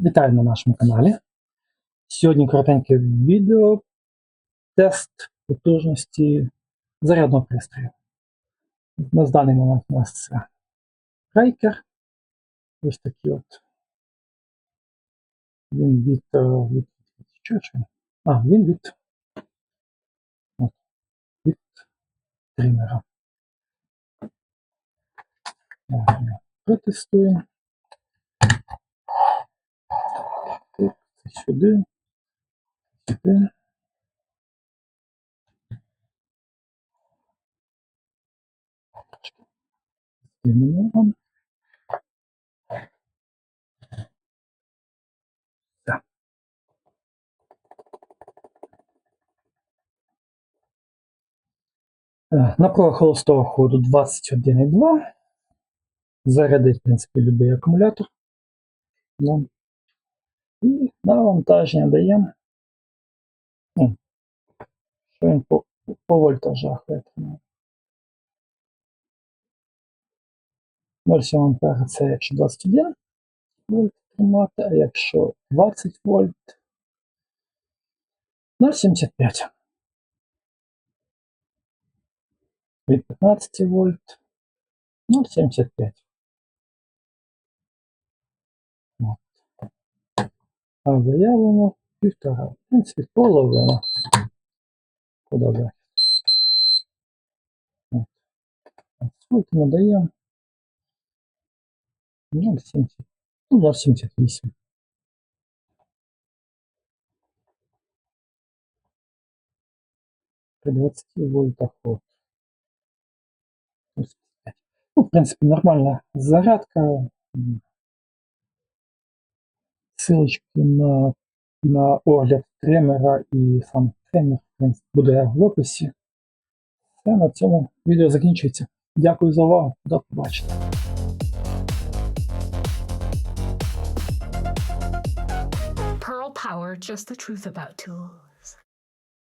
Вітаю на нашому каналі. Сьогодні коротеньке відео тест потужності зарядного пристрою. На даний момент у нас це крайкер. Ось такий от. Він від, е, від, ж? А, він від, от, від тримера. Протестуємо. Тут, це сюди, сюди. Так. Е, Напруга холостого ходу 21,2. Зарядить, в принципі, будь-який акумулятор. Ну, і навантаження даємо. Що він по, по вольтажах витримає. 0,7 ампера це якщо 21 вольт тримати, а якщо 20 вольт 0,75. Від 15 вольт 0,75. А заявлено півтора. В принципі, половина. От. Скільки ми даємо? 0,70. Ну, 0,78. При 20 вольтах. 0,75. Ну, в принципі, нормальна зарядка. Ссылочки на, на огляд тримера і сам тример буде в описі. Все, на цьому відео закінчується. Дякую за увагу. До побачення. Power, just the truth about tools.